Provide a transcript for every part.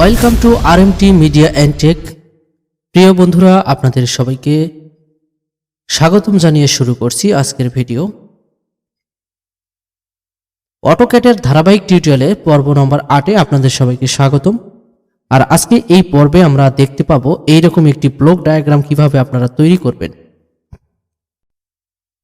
Welcome to R M T media and tech প্রিয় বন্ধুরা, আপনাদের সবাইকে স্বাগতম জানিয়ে শুরু করছি আজকের ভিডিও। অটোক্যাটের ধারাবাহিক টিউটোরিয়ালে পর্ব নম্বর আটে আপনাদের সবাইকে স্বাগতম। আর আজকে এই পর্বে আমরা দেখতে পাবো এইরকম একটি ব্লক ডায়াগ্রাম কীভাবে আপনারা তৈরি করবেন।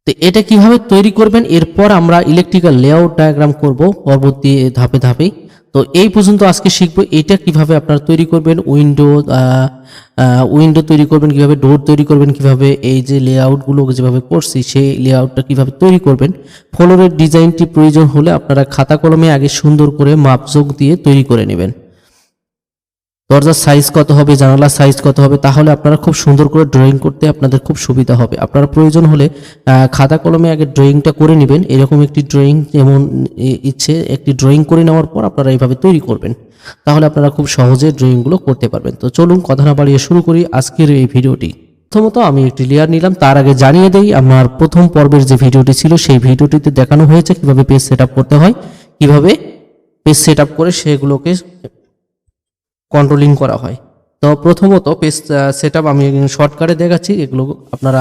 তো এটা কীভাবে তৈরি করবেন, এরপর আমরা ইলেকট্রিক্যাল লেআউট ডায়াগ্রাম করব পরবর্তী ধাপে ধাপে। তো এই পর্যন্ত আজকে শিখব এটা কীভাবে আপনারা তৈরি করবেন উইন্ডো উইন্ডো তৈরি করবেন, কীভাবে ডোর তৈরি করবেন, কীভাবে এই যে লেআউটগুলো যেভাবে করছি, সেই লেআউটটা কীভাবে তৈরি করবেন। ফলোরের ডিজাইনটি প্রয়োজন হলে আপনারা খাতা কলমে আগে সুন্দর করে মাপজোক দিয়ে তৈরি করে নেবেন। দরজার সাইজ কত হবে, জানালার সাইজ কত হবে, তাহলে আপনারা খুব সুন্দর করে ড্রয়িং করতে আপনাদের খুব সুবিধা হবে। আপনারা প্রয়োজন হলে খাতা কলমে আগে ড্রয়িংটা করে নেবেন। এরকম একটি ড্রয়িং যেমন ইচ্ছে, একটি ড্রয়িং করে নেওয়ার পর আপনারা এইভাবে তৈরি করবেন। তাহলে আপনারা খুব সহজে ড্রয়িংগুলো করতে পারবেন। তো চলুন, কথা না বাড়িয়ে শুরু করি আজকের এই ভিডিওটি। প্রথমত আমি একটি লেয়ার নিলাম। তার আগে জানিয়ে দেই, আমার প্রথম পর্বের যে ভিডিওটি ছিল, সেই ভিডিওটিতে দেখানো হয়েছে কীভাবে পেজ সেট করতে হয়, কীভাবে পেজ সেট করে সেগুলোকে কন্ট্রোলিং করা হয়। তো প্রথমত পেজ সেট আমি শর্টকাটে দেখাচ্ছি এগুলো আপনারা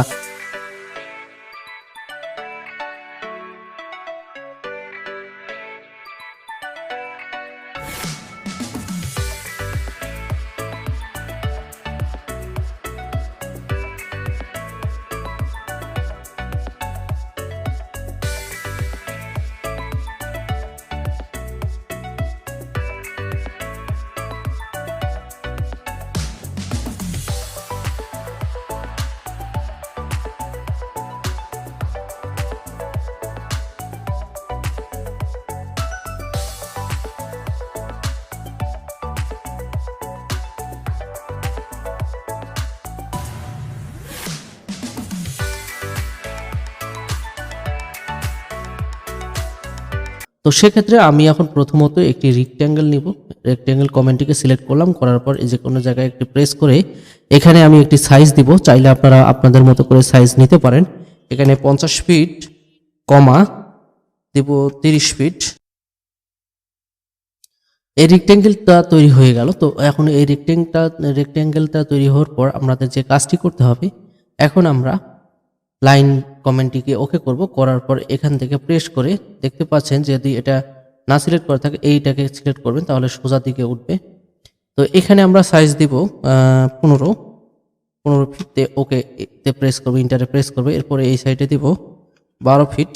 তো সেক্ষেত্রে আমি এখন প্রথমত একটি রেক্ট্যাঙ্গেল নিব। রেক্ট্যাঙ্গেল কমেন্টটিকে সিলেক্ট করলাম, করার পর এই যে কোনো জায়গায় একটি প্রেস করে এখানে আমি একটি সাইজ দিব। চাইলে আপনারা আপনাদের মতো করে সাইজ নিতে পারেন। এখানে পঞ্চাশ ফিট কমা দেব তিরিশ ফিট এই রেক্ট্যাঙ্গেলটা তৈরি হয়ে গেল। তো এখন এই রেক্ট্যাঙ্গটা রেক্ট্যাঙ্গেলটা তৈরি হওয়ার পর আমাদের যে কাজটি করতে হবে, এখন আমরা লাইন কমেন্টটিকে ওকে করব, করার পর এখান থেকে প্রেস করে দেখতে পাচ্ছেন যদি এটা না সিলেক্ট করা থাকে, এইটাকে সিলেক্ট করবেন, তাহলে সোজা দিকে উঠবে। তো এখানে আমরা সাইজ দিব পনেরো। পনেরো ফিটতে ওকে তে প্রেস করব ইন্টারে প্রেস করব, এরপরে এই সাইডে দিব বারো ফিট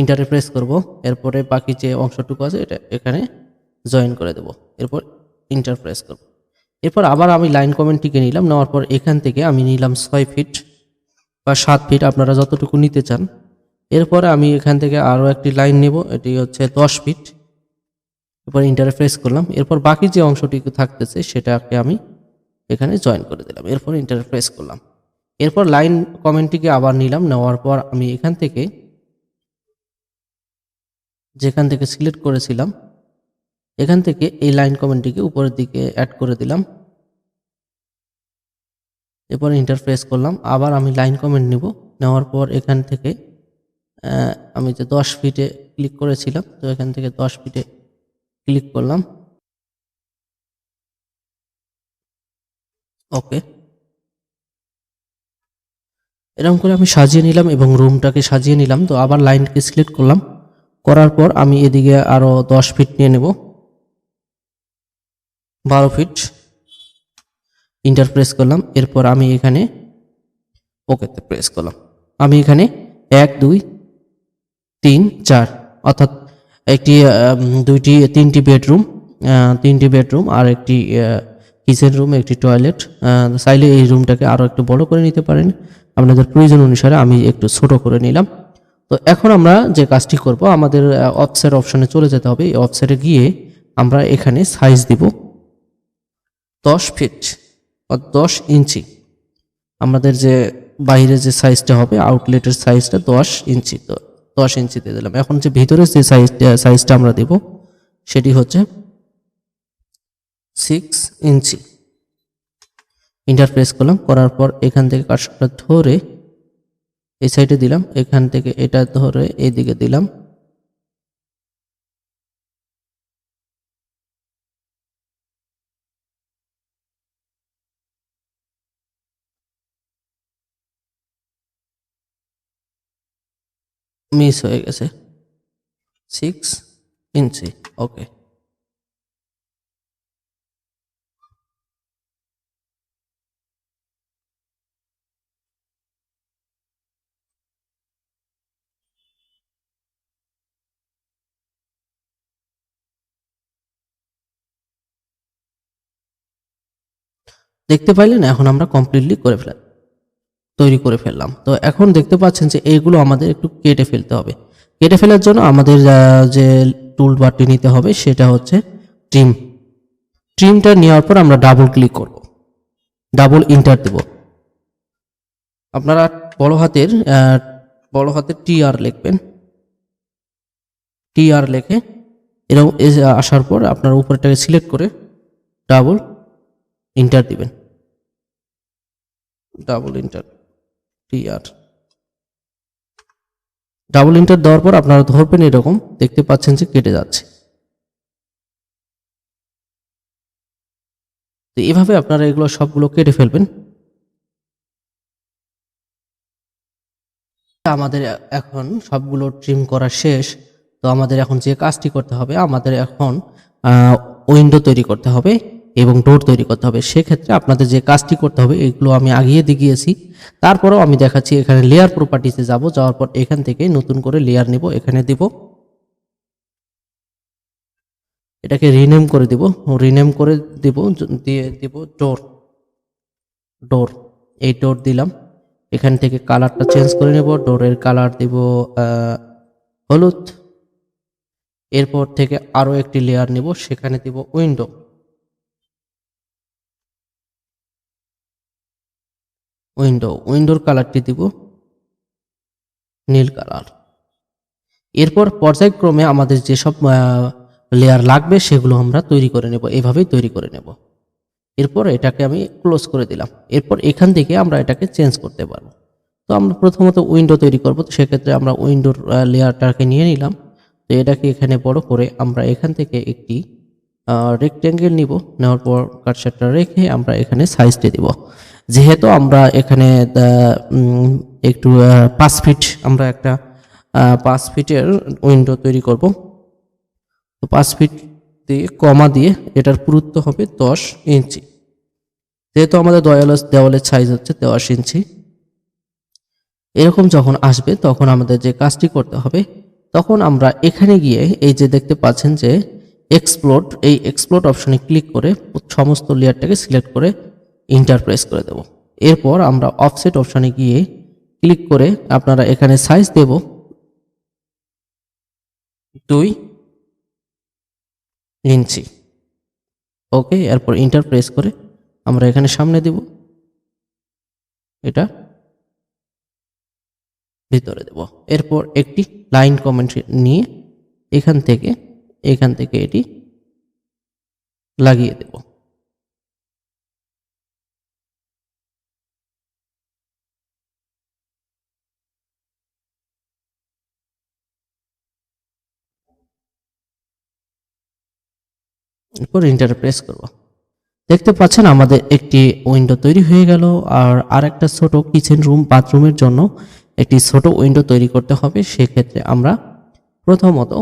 ইন্টারে প্রেস করব, এরপরে বাকি যে অংশটুকু আছে, এটা এখানে জয়েন করে দেব, এরপর ইন্টার প্রেস করব। এরপর আবার আমি লাইন কমেন্টটিকে নিলাম, নেওয়ার পর এখান থেকে আমি নিলাম ছয় ফিট বা সাত ফিট আপনারা যতটুকু নিতে চান। এরপরে আমি এখান থেকে আরও একটি লাইন নেব, এটি হচ্ছে দশ ফিট এরপর ইন্টারফেস করলাম। এরপর বাকি যে অংশটুকু থাকতেছে, সেটাকে আমি এখানে জয়েন করে দিলাম। এরপর ইন্টারফেস করলাম। এরপর লাইন কমেন্টটিকে আবার নিলাম। নেওয়ার পর আমি এখান থেকে যেখান থেকে সিলেক্ট করেছিলাম, এখান থেকে এই লাইন কমেন্টটিকে উপরের দিকে অ্যাড করে দিলাম। এরপর ইন্টারফেস করলাম। আবার আমি লাইন কমেন্ট নিব। নেওয়ার পর এখান থেকে আমি যে দশ ফিটে ক্লিক করেছিলাম, তো এখান থেকে দশ ফিটে ক্লিক করলাম। ওকে এরকম করে আমি সাজিয়ে নিলাম এবং রুমটাকে সাজিয়ে নিলাম। তো আবার লাইনকে সিলেক্ট করলাম। করার পর আমি এদিকে আরও দশ ফিট নিয়ে নেব। বারো ফিট ইন্টার প্রেস করলাম, এরপর আমি এখানে ওকেতে প্রেস করলাম। আমি এখানে এক, দুই, তিন, চার, অর্থাৎ একটি দুইটি, তিনটি বেডরুম তিনটি বেডরুম আর একটি কিচেন রুম একটি টয়লেট চাইলে এই রুমটাকে আরও একটু বড় করে নিতে পারেন। আপনাদের প্রয়োজন অনুসারে আমি একটু ছোট করে নিলাম। তো এখন আমরা যে কাজটি করব, আমাদের অফসেট অপশনে চলে যেতে হবে। এই অফসেটে গিয়ে আমরা এখানে সাইজ দিব দশ ফিট দশ ইঞ্চি। আমাদের যে বাইরে যে সাইজটা হবে আউটলেটের সাইজটা দশ ইঞ্চি তো দশ ইঞ্চি দিয়ে দিলাম। এখন যে ভিতরে যে সাইজ সাইজটা আমরা দেব, সেটি হচ্ছে সিক্স ইঞ্চি। ইন্টারপ্রেস করলাম, করার পর এখান থেকে কার্সরটা ধরে এই সাইডে দিলাম, এখান থেকে এটা ধরে এইদিকে দিলাম। মিস হয়ে গেছে। সিক্স ইঞ্চি ওকে দেখতে পাইলেন এখন আমরা কমপ্লিটলি করে ফেলাম তৈরি করে ফেললাম। তো এখন দেখতে পাচ্ছেন যে এইগুলো আমাদের একটু কেটে ফেলতে হবে। কেটে ফেলার জন্য আমাদের যে টুল বারটি নিতে হবে সেটা হচ্ছে ট্রিম ট্রিমটা নেওয়ার পর আমরা ডাবল ক্লিক করব। ডাবল ইন্টার দেব। আপনারা বড় হাতের বড় হাতের টি আর লিখবেন। টি আর লেখে এরকম আসার পর আপনার উপরটাকে সিলেক্ট করে ডাবল ইন্টার দিবেন। ডাবল ইন্টার টি ডাবল ইন্টার দেওয়ার পর আপনারা ধরবেন এরকম, দেখতে পাচ্ছেন যে কেটে যাচ্ছে। তো এভাবে আপনারা এগুলো সবগুলো কেটে ফেলবেন। আমাদের এখন সবগুলো ট্রিম করা শেষ। তো আমাদের এখন যে কাজটি করতে হবে, আমাদের এখন উইন্ডো তৈরি করতে হবে। এবং ডোর তৈরি করতে হবে। সেক্ষেত্রে আপনাদের যে কাজটি করতে হবে, এগুলো আমি আগিয়ে দিয়ে গিয়েছি তারপরেও আমি দেখাচ্ছি এখানে লেয়ার প্রপার্টিতে যাব। যাওয়ার পর এখান থেকে নতুন করে লেয়ার নিব, এখানে দিব। এটাকে রিনেম করে দিব। রিনেম করে দিব, দিয়ে দিব ডোর ডোর এই ডোর দিলাম। এখান থেকে কালারটা চেঞ্জ করে নেব। ডোরের কালার দিব হলুদ। এরপর থেকে আরও একটি লেয়ার নেব। সেখানে দিব উইন্ডো উইন্ডো, উইন্ডোর কালারটি দিব নীল কালার। এরপর পর্যায়ক্রমে আমাদের যেসব লেয়ার লাগবে সেগুলো আমরা তৈরি করে নেব, এভাবেই তৈরি করে নেব। এরপর এটাকে আমি ক্লোজ করে দিলাম। এরপর এখান থেকে আমরা এটাকে চেঞ্জ করতে পারব। তো আমরা প্রথমত উইন্ডো তৈরি করব, তো সেক্ষেত্রে আমরা উইন্ডোর লেয়ারটাকে নিয়ে নিলাম। তো এটাকে এখানে বড় করে আমরা এখান থেকে একটি রেক্টেঙ্গেল নিব। নেওয়ার পর কাটসারটা রেখে আমরা এখানে সাইজটি দিব। যেহেতু আমরা এখানে একটু পাঁচ ফিট আমরা একটা পাঁচ ফিটের উইন্ডো তৈরি করব। তো পাঁচ ফিট দিয়ে কমা দিয়ে এটার পুরুত্ব হবে দশ ইঞ্চি। যেহেতু আমাদের দেওয়ালের দেওয়ালের সাইজ হচ্ছে দশ ইঞ্চি। এরকম যখন আসবে, তখন আমাদের যে কাজটি করতে হবে, তখন আমরা এখানে গিয়ে এই যে দেখতে পাচ্ছেন যে এক্সপ্লোড এই এক্সপ্লোড অপশনে ক্লিক করে সমস্ত লেয়ারটাকে সিলেক্ট করে ইন্টারপ্রেস করে দেব। এরপর আমরা অফসেট অপশনে গিয়ে ক্লিক করে আপনারা এখানে সাইজ দেব। দুই ইঞ্চি। ওকে এরপর ইন্টার প্রেস করে আমরা এখানে সামনে দেব। এটা ভিতরে দেব। এরপর একটি লাইন কমেন্ট নিয়ে এখান থেকে এখান থেকে এটি লাগিয়ে দেব। এরপর ইন্টার প্রেস করব। দেখতে পাচ্ছেন আমাদের একটি উইন্ডো তৈরি হয়ে গেল আর আরেকটা ছোট কিচেন রুম বাথরুমের জন্য একটি ছোট উইন্ডো তৈরি করতে হবে। সেক্ষেত্রে আমরা প্রথমত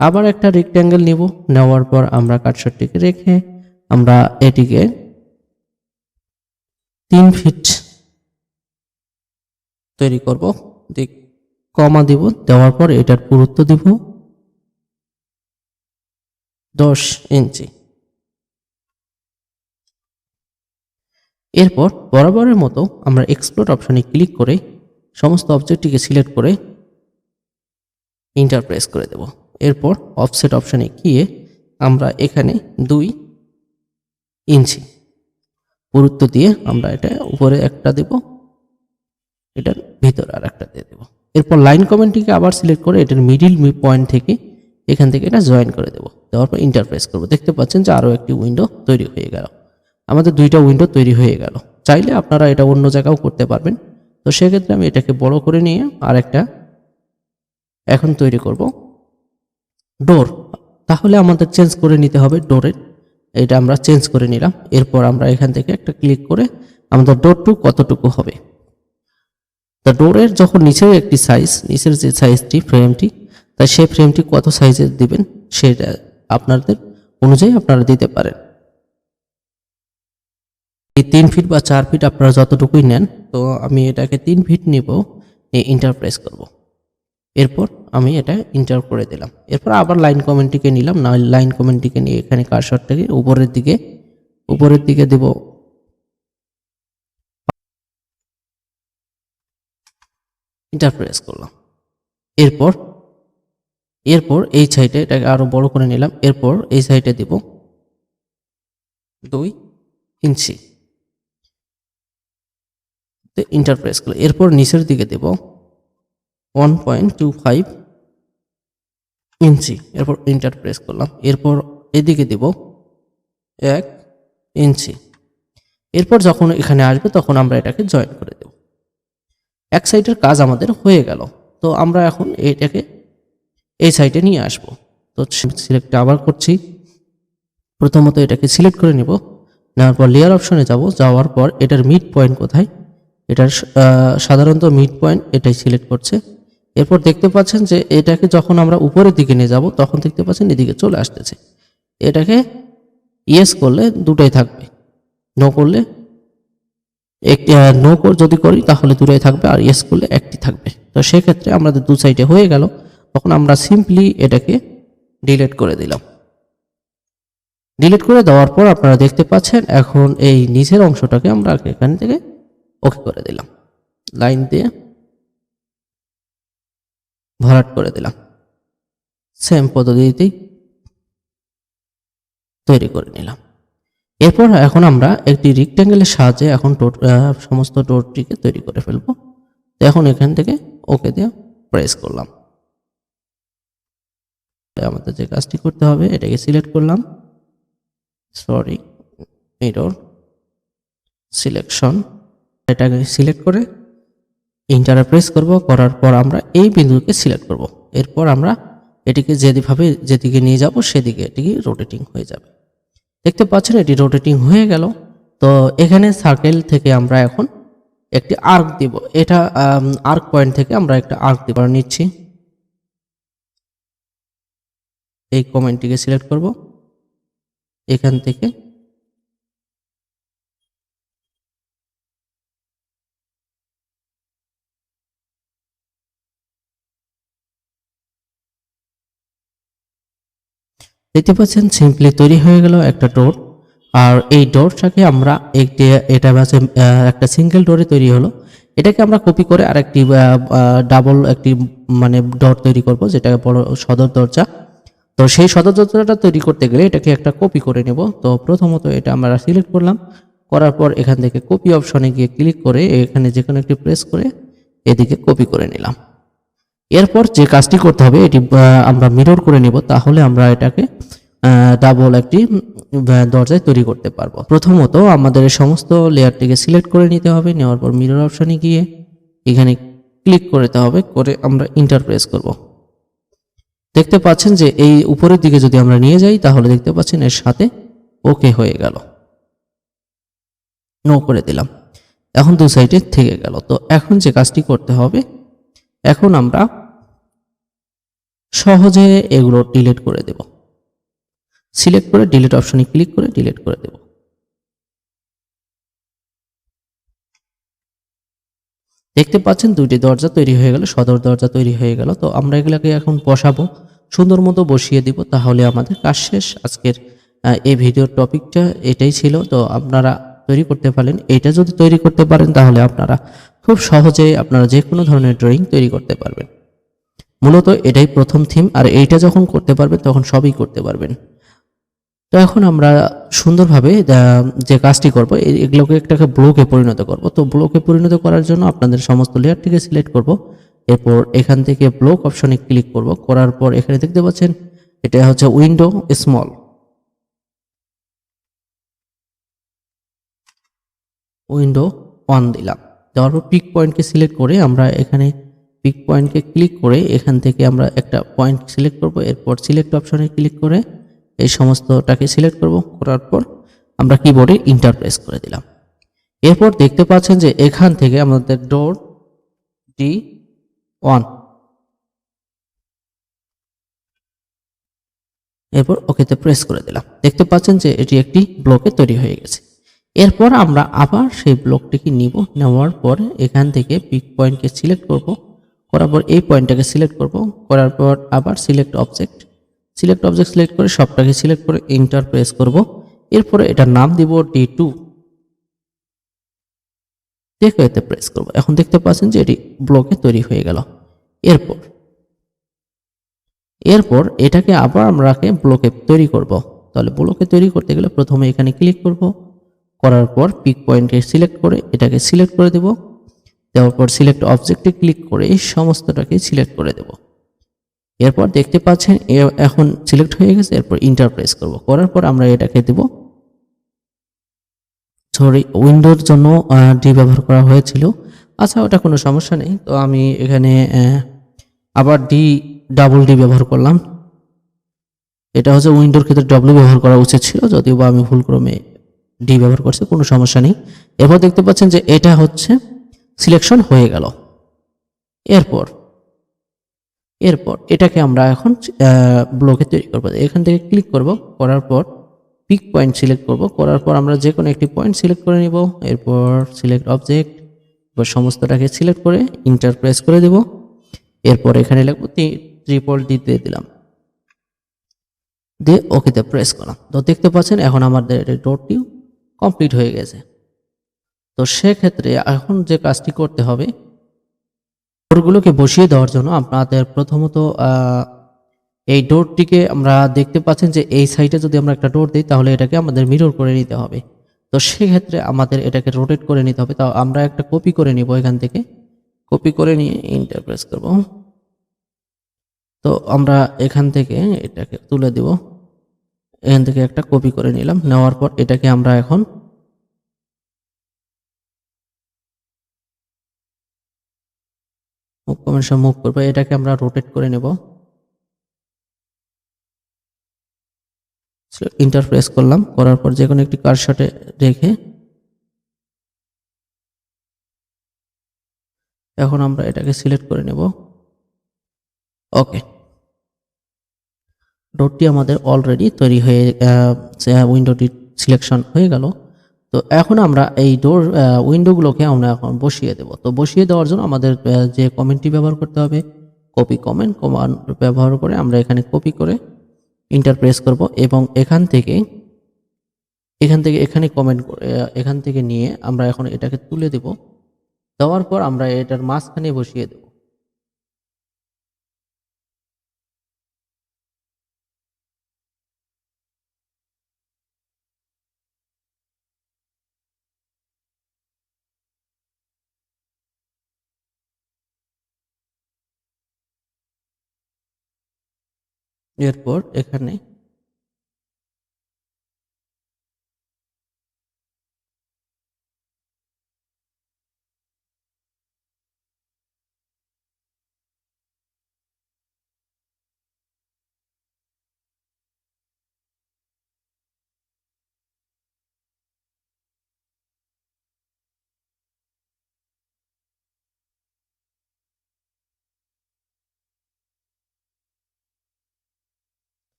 আবার একটা রেক্ট্যাঙ্গেল নিব। নেওয়ার পর আমরা কাটশটটিকে রেখে আমরা এটিকে তিন ফিট তৈরি করব। দিক কমা দিব। দেওয়ার পর এটার পুরুত্ব দিব দশ ইঞ্চি। এরপর বরাবরের মতো আমরা এক্সপ্লোর অপশনে ক্লিক করে সমস্ত অবজেক্টটিকে সিলেক্ট করে ইন্টার প্রেস করে দেব। এরপর অফসেট অপশানে গিয়ে আমরা এখানে দুই ইঞ্চি পুরুত্ব দিয়ে আমরা এটা উপরে একটা দেব, এটার ভিতরে আর একটা দিয়ে দেবো। এরপর লাইন কমেন্টটিকে আবার সিলেক্ট করে এটার মিডিল পয়েন্ট থেকে এখান থেকে এটা জয়েন করে দেবো। দেওয়ার পর ইন্টারপ্রেস করব। দেখতে পাচ্ছেন যে আরও একটি উইন্ডো তৈরি হয়ে গেল। আমাদের দুইটা উইন্ডো তৈরি হয়ে গেল। চাইলে আপনারা এটা অন্য জায়গাও করতে পারবেন। তো সেক্ষেত্রে আমি এটাকে বড় করে নিয়ে আর একটা এখন তৈরি করব। ডোর তাহলে আমাদের চেঞ্জ করে নিতে হবে ডোরের এটা আমরা চেঞ্জ করে নিলাম। এরপর আমরা এখান থেকে একটা ক্লিক করে আমাদের ডোর টু কতটুকু হবে। তো ডোরের যখন নিচের একটি সাইজ নিচের যে সাইজটি ফ্রেমটি তা সেই ফ্রেমটি কত সাইজের দিবেন, সেটা আপনাদের অনুযায়ী আপনারা দিতে পারেন। এই তিন ফিট বা চার ফিট আপনারা যতটুকুই নেন, তো আমি এটাকে তিন ফিট নিব ইন্টার প্রেস করব। এরপর আমি এটা ইন্টার করে দিলাম। এরপর আবার লাইন কমেন্টটিকে নিলাম, না লাইন কমেন্টটিকে নিয়ে এখানে কারশটটাকে উপরের দিকে। উপরের দিকে দেব। ইন্টার প্রেস করলাম। এরপর এরপর এই সাইডে এটাকে আরও বড় করে নিলাম। এরপর এই সাইডে দিব দুই ইঞ্চি। ইন্টার প্রেস করলাম। এরপর নিচের দিকে দেব one point two five inch. এরপর ইন্টার প্রেস করলাম। এরপর এদিকে দেব এক ইঞ্চি। এরপর যখন এখানে আসবে, তখন আমরা এটাকে জয়েন করে দেব। এক সাইডের কাজ আমাদের হয়ে গেল। তো আমরা এখন এটাকে এই সাইডে নিয়ে আসব। তো সিলেক্ট আবার করছি। প্রথমত এটাকে সিলেক্ট করে নিব। নেওয়ার পর লেয়ার অপশনে যাব। যাওয়ার পর এটার মিড পয়েন্ট কোথায়? এটার সাধারণত মিড পয়েন্ট এটাই সিলেক্ট করছে। এরপর দেখতে পাচ্ছেন যে এটাকে যখন আমরা উপরের দিকে নিয়ে যাব, তখন দেখতে পাচ্ছেন এদিকে চলে আসতেছে। এটাকে ইয়েস করলে দুটাই থাকবে। নো করলে একটি নো যদি করি, তাহলে দুটাই থাকবে আর ইয়েস করলে একটি থাকবে। তো সেক্ষেত্রে আমাদের দু সাইডে হয়ে গেল। তখন আমরা সিম্পলি এটাকে ডিলিট করে দিলাম। ডিলিট করে দেওয়ার পর আপনারা দেখতে পাচ্ছেন এখন এই নিচের অংশটাকে আমরা এখান থেকে ওকে করে দিলাম। লাইন দিয়ে ভরাট করে দিলাম। সেম পদ্ধতিতেই তৈরি করে নিলাম। এরপর এখন আমরা একটি রিক্ট্যাঙ্গেলের সাহায্যে এখন টোট সমস্ত টোটটিকে তৈরি করে ফেলব। তো এখন এখান থেকে ওকে দিয়ে প্রেস করলাম। আমাদের যে কাজটি করতে হবে, এটাকে সিলেক্ট করলাম। সরি মিরর সিলেকশন এটাকে সিলেক্ট করে ইন্টারে প্রেস করব, করার পর আমরা এই বিন্দুকে সিলেক্ট করব। এরপর আমরা এটিকে যেভাবে, যেদিকে নিয়ে যাব, সেদিকে এটিকে রোটেটিং হয়ে যাবে। দেখতে পাচ্ছেন, এটি রোটেটিং হয়ে গেল। তো এখানে সার্কেল থেকে আমরা এখন একটি আর্ক দিব। এটা আর্ক পয়েন্ট থেকে আমরা একটা আর্ক দিব নিচ্ছি। এই কমেন্টটিকে সিলেক্ট করব। এখান থেকে দেখতে পাচ্ছেন সিম্পলি তৈরি হয়ে গেল একটা ডোর আর এই ডোরটাকে আমরা একটি, এটা হচ্ছে একটা সিঙ্গেল ডোরে তৈরি হলো। এটাকে আমরা কপি করে আরেকটি ডাবল একটি মানে ডোর তৈরি করব যেটা বড় সদর দরজা। তো সেই সদর দরজাটা তৈরি করতে গেলে এটাকে একটা কপি করে নেব। তো প্রথমত এটা আমরা সিলেক্ট করলাম। করার পর এখান থেকে কপি অপশনে গিয়ে ক্লিক করে এখানে যে কোনো একটি প্রেস করে এদিকে কপি করে নিলাম। এরপর যে কাজটি করতে হবে, এটি আমরা মিরর করে নেব, তাহলে আমরা এটাকে ডাবল একটি দরজায় তৈরি করতে পারব। প্রথমত আমাদের সমস্ত লেয়ারটিকে সিলেক্ট করে নিতে হবে, নেওয়ার পর মিরর অপশনে গিয়ে এখানে ক্লিক করতে হবে, করে আমরা ইন্টারপ্রেস করব। দেখতে পাচ্ছেন যে এই উপরের দিকে যদি আমরা নিয়ে যাই, তাহলে দেখতে পাচ্ছেন এর সাথে ওকে হয়ে গেল। নো করে দিলাম। এখন দু সাইডে থেকে গেল। তো এখন যে কাজটি করতে হবে, এখন আমরা সহজে এগুলো ডিলিট করে দেব। সিলেক্ট করে ডিলিট অপশনে ক্লিক করে ডিলিট করে দেব। দেখতে পাচ্ছেন দুইটি দরজা তৈরি হয়ে গেল, সদর দরজা তৈরি হয়ে গেল। তো আমরা এগুলাকে এখন বসাবো, সুন্দর মতো বসিয়ে দিব, তাহলে আমাদের কাজ শেষ। আজকের এই ভিডিওর টপিকটা এটাই ছিল। তো আপনারা তৈরি করতে পারেন। এটা যদি তৈরি করতে পারেন, তাহলে আপনারা খুব সহজে আপনারা যে কোনো ধরনের ড্রয়িং তৈরি করতে পারবেন। মূলত এটাই প্রথম থিম আর এইটা যখন করতে পারবেন তখন সবই করতে পারবেন। তো এখন আমরা সুন্দরভাবে যে কাজটি করব এগুলোকে একটাকে ব্লকে পরিণত করব। তো ব্লকে পরিণত করার জন্য আপনাদের সমস্ত লেয়ারটিকে সিলেক্ট করব। এরপর এখান থেকে ব্লক অপশনে ক্লিক করব। করার পর এখানে দেখতে পাচ্ছেন, এটা হচ্ছে উইন্ডো স্মল উইন্ডো ওয়ান দিলাম। দেওয়ার পর পিক পয়েন্টকে সিলেক্ট করে আমরা এখানে পিক পয়েন্টকে ক্লিক করে এখান থেকে আমরা একটা পয়েন্ট সিলেক্ট করব। এরপর সিলেক্ট অপশনে ক্লিক করে এই সমস্তটাকে সিলেক্ট করব। করার পর আমরা কিবোর্ডে ইন্টারপ্রেস করে দিলাম। এরপর দেখতে পাচ্ছেন যে এখান থেকে আমাদের ডোর ডি ওয়ান এরপর ওকেতে প্রেস করে দিলাম। দেখতে পাচ্ছেন যে এটি একটি ব্লকে তৈরি হয়ে গেছে। এরপর আমরা আবার সেই ব্লকটিকে নিব। নেওয়ার পর এখান থেকে পিক পয়েন্টকে সিলেক্ট করব। করার পর এই পয়েন্টটাকে সিলেক্ট করব। করার পর আবার select object select object select করে সবটাকে সিলেক্ট করে ইন্টার প্রেস করব। এরপরে এটার নাম দিব ডি টু এতে প্রেস করব। এখন দেখতে পাচ্ছেন যে এটি ব্লকে তৈরি হয়ে গেল। এরপর এরপর এটাকে আবার আমরাকে ব্লকে তৈরি করব। তাহলে ব্লকে তৈরি করতে গেলে প্রথমে এখানে ক্লিক করব। করার পর পিক পয়েন্টকে সিলেক্ট করে এটাকে সিলেক্ট করে দেব। দেওয়ার পর সিলেক্ট অবজেক্টে ক্লিক করে সমস্তটাকে সিলেক্ট করে দেব। এরপর দেখতে পাচ্ছেন এখন সিলেক্ট হয়ে গেছে, এরপর ইন্টার প্রেস করব। করার পর আমরা এটাকে দেব। সরি উইন্ডোর জন্য ডি ব্যবহার করা হয়েছিল। আচ্ছা ওটা কোনো সমস্যা নেই। তো আমি এখানে আবার ডি ডাবল ডি ব্যবহার করলাম। এটা হচ্ছে উইন্ডোর ক্ষেত্রে ডব্লিউ ব্যবহার করা উচিত ছিল, যদিও বা আমি ভুলক্রমে ডি ব্যবহার করছি, কোনো সমস্যা নেই। এরপর দেখতে পাচ্ছেন যে এটা হচ্ছে সিলেকশন হয়ে গেল। এরপর এরপর এটাকে আমরা এখন ব্লকে তৈরি করব। এখান থেকে ক্লিক করব, করার পর পিক পয়েন্ট সিলেক্ট করব। করার পর আমরা যে কোনো একটি পয়েন্ট সিলেক্ট করে নিব। এরপর সিলেক্ট অবজেক্ট এবার সমস্তটাকে সিলেক্ট করে ইন্টার প্রেস করে দেব। এরপর এখানে লিখব ট্রিপল ডি দিয়ে দিলাম। দিয়ে ওকেতে প্রেস করলাম। তো দেখতে পাচ্ছেন, এখন আমাদের ডোরটি কমপ্লিট হয়ে গেছে। তো সেক্ষেত্রে এখন যে কাজটি করতে হবে, ডোরগুলোকে বসিয়ে দেওয়ার জন্য আপনাদের প্রথমত এই ডোরটিকে আমরা দেখতে পাচ্ছেন যে এই সাইডে যদি আমরা একটা ডোর দিই, তাহলে এটাকে আমাদের মিরর করে নিতে হবে। তো সেক্ষেত্রে আমাদের এটাকে রোটেট করে নিতে হবে। তাও আমরা একটা কপি করে নিব এখান থেকে। কপি করে নিয়ে ইন্টারপ্রেস করব। তো আমরা এখান থেকে এটাকে তুলে দিব। এখান থেকে একটা কপি করে নিলাম। নেওয়ার পর এটাকে আমরা এখন কমেন্ট মুভ করব, এটাকে আমরা রোটেট করে নেব। ইন্টারপ্রেস করলাম, করার পর যে কোনো একটি কারশটে রেখে এখন আমরা এটাকে সিলেক্ট করে নেব। ওকে ডোরটি আমাদের অলরেডি তৈরি হয়ে উইন্ডোটি সিলেকশন হয়ে গেল। তো এখন আমরা এই ডোর উইন্ডোগুলোকে আমরা এখন বসিয়ে দেব। তো বসিয়ে দেওয়ার জন্য আমাদের যে কমেন্টটি ব্যবহার করতে হবে কপি কমেন্ট কমান্ড ব্যবহার করে আমরা এখানে কপি করে ইন্টার প্রেস করব এবং এখান থেকে এখান থেকে এখানে কমেন্ট এখান থেকে নিয়ে আমরা এখন এটাকে তুলে দেব। দেওয়ার পর আমরা এটার মাঝখানে বসিয়ে দেব। এরপর এখানে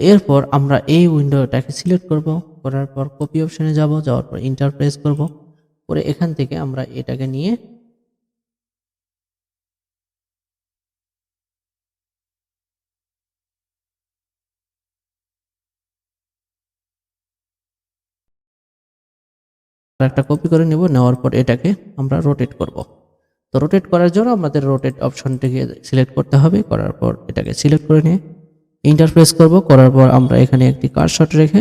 এরপর আমরা এই উইন্ডোটাকে সিলেক্ট করব, করার পর কপি অপশনে যাব, যাওয়ার পর ইন্টারপ্রেস করব। করে এখান থেকে আমরা এটাকে নিয়ে একটা কপি করে নেব, নেওয়ার পর এটাকে আমরা রোটেট করব। তো রোটেট করার জন্য আমাদের রোটেট অপশনটিকে সিলেক্ট করতে হবে, করার পর এটাকে সিলেক্ট করে নিয়ে ইন্টারফেস করব, করার পর আমরা এখানে একটি কারশট রেখে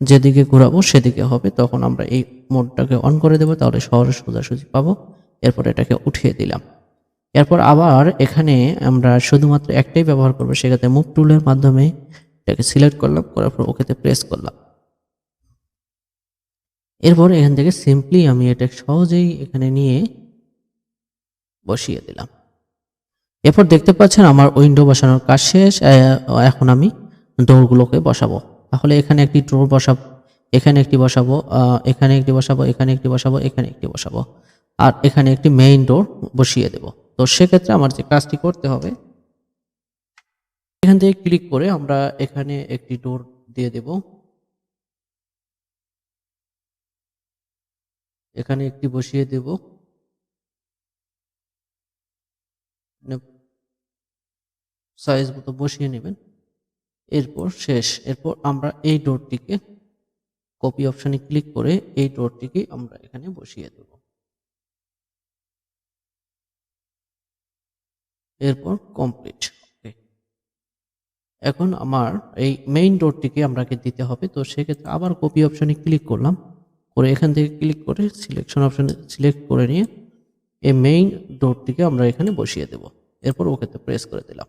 যেদিকে ঘোরাবো সেদিকে হবে, তখন আমরা এই মোডটাকে অন করে দেবো, তাহলে শহরে সোজাসুজি পাবো। এরপর এটাকে উঠিয়ে দিলাম। এরপর আবার এখানে আমরা শুধুমাত্র একটাই ব্যবহার করব সেক্ষেত্রে মুভ টুলের মাধ্যমে এটাকে সিলেক্ট করলাম, করার পর ওকেতে প্রেস করলাম। এরপর এখান থেকে সিম্পলি আমি এটা সহজেই এখানে নিয়ে বসিয়ে দিলাম। এরপর দেখতে পাচ্ছেন আমার উইন্ডো বসানোর কাজ শেষ এখন আমি ডোরগুলোকে বসাবো। তাহলে এখানে একটি ডোর বসাবো, এখানে একটি বসাবো এখানে একটি বসাবো, এখানে একটি বসাবো, এখানে একটি বসাবো। আর এখানে একটি মেইন ডোর বসিয়ে দেব। তো সেক্ষেত্রে আমার যে কাজটি করতে হবে, এখান থেকে ক্লিক করে আমরা এখানে একটি ডোর দিয়ে দেব। এখানে একটি বসিয়ে দেব। সাইজ মতো বসিয়ে নেবেন। এরপর শেষ। এরপর আমরা এই ডোরটিকে কপি অপশনে ক্লিক করে এই ডোরটিকে আমরা এখানে বসিয়ে দেব। এরপর কমপ্লিট এখন আমার এই মেইন ডোরটিকে আমরাকে দিতে হবে। তো সেক্ষেত্রে আবার কপি অপশনে ক্লিক করলাম। করে এখান থেকে ক্লিক করে সিলেকশন অপশনে সিলেক্ট করে নিয়ে এই মেইন ডোরটিকে আমরা এখানে বসিয়ে দেব। এরপর ওকেতে প্রেস করে দিলাম।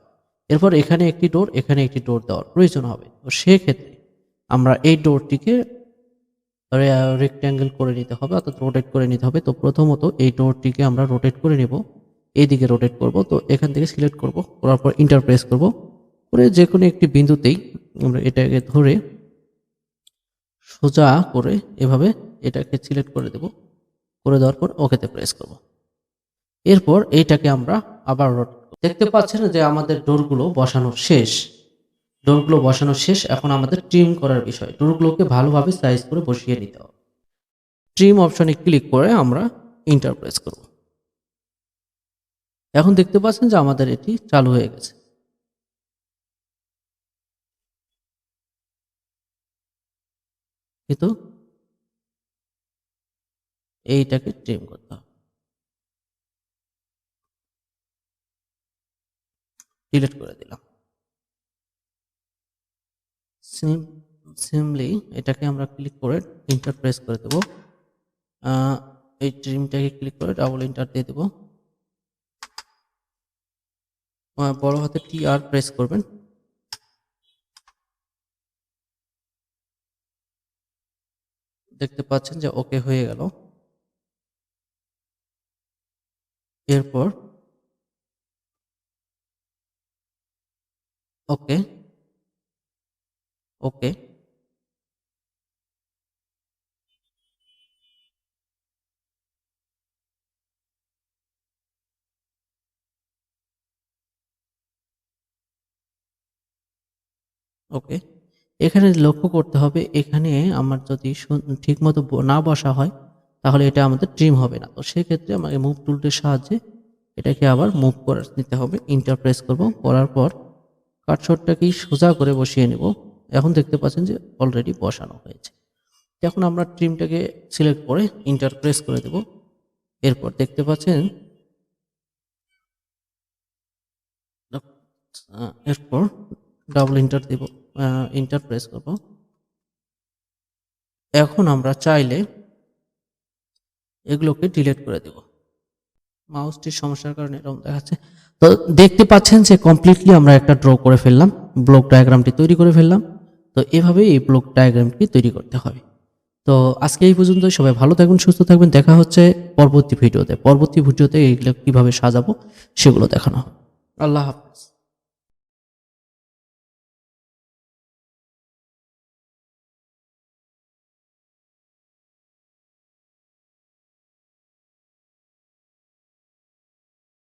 এরপর এখানে একটি ডোর এখানে একটি ডোর দেওয়ার প্রয়োজন হবে। তো সেক্ষেত্রে আমরা এই ডোরটিকে রেক্ট্যাঙ্গেল করে নিতে হবে, অর্থাৎ রোটেট করে নিতে হবে। তো প্রথমত এই ডোরটিকে আমরা রোটেট করে নেব। এইদিকে রোটেট করব, তো এখান থেকে সিলেক্ট করব, করার পর ইন্টারপ্রেস করব। করে যে কোনো একটি বিন্দুতেই আমরা এটাকে ধরে সোজা করে এভাবে এটাকে সিলেক্ট করে দেব। করে দেওয়ার পর ওকেতে প্রেস করব। এরপর এইটাকে আমরা আবার রোট দেখতে পাচ্ছেন যে আমাদের ডোরগুলো বসানো শেষ। ডোরগুলো বসানো শেষ, এখন আমাদের ট্রিম করার বিষয়। ডোরগুলোকে ভালোভাবে সাইজ করে বসিয়ে নিতে হবে। ট্রিম অপশনে ক্লিক করে আমরা ইন্টারপ্রেস করব। এখন দেখতে পাচ্ছেন যে আমাদের এটি চালু হয়ে গেছে। কিন্তু এইটাকে ট্রিম করতে হবে। ডিলিট করে দিলাম। সিমলি এটাকে আমরা ক্লিক করে ইন্টার প্রেস করে দেব। এই ট্রিমটাকে ক্লিক করে ডাবল ইন্টার দিয়ে দেব। বড় হাতে টি আর প্রেস করবেন। দেখতে পাচ্ছেন যে ওকে হয়ে গেল। এরপর ওকে ওকে ওকে এখানে লক্ষ্য করতে হবে, এখানে আমার যদি ঠিক মতো না বসা হয়, তাহলে এটা আমাদের ট্রিম হবে না। তো সেক্ষেত্রে আমাকে মুভ টুলটির সাহায্যে এটাকে আবার মুভ করে নিতে হবে ইন্টারপ্রেস করব, করার পর কাটশটটাকেই সোজা করে বসিয়ে নেব। এখন দেখতে পাচ্ছেন যে অলরেডি বসানো হয়েছে। এখন আমরা ট্রিমটাকে সিলেক্ট করে ইন্টারপ্রেস করে দেব। এরপর দেখতে পাচ্ছেন, এরপর ডাবল ইন্টার দেব ইন্টার প্রেস করব। এখন আমরা চাইলে এগুলোকে ডিলিট করে দেব। মাউসটির সমস্যার কারণে এরকম দেখাচ্ছে। তো দেখতে পাচ্ছেন যে কমপ্লিটলি আমরা একটা ড্র করে ফেললাম ব্লক ডায়াগ্রামটি তৈরি করে ফেললাম। তো এভাবেই এই ব্লক ডায়াগ্রামটি তৈরি করতে হবে। তো আজকে এই পর্যন্ত সবাই ভালো থাকবেন সুস্থ থাকবেন। দেখা হচ্ছে পরবর্তী ভিডিওতে। পরবর্তী ভিডিওতে এইগুলো কীভাবে সাজাবো সেগুলো দেখানো আল্লাহ হাফেজ।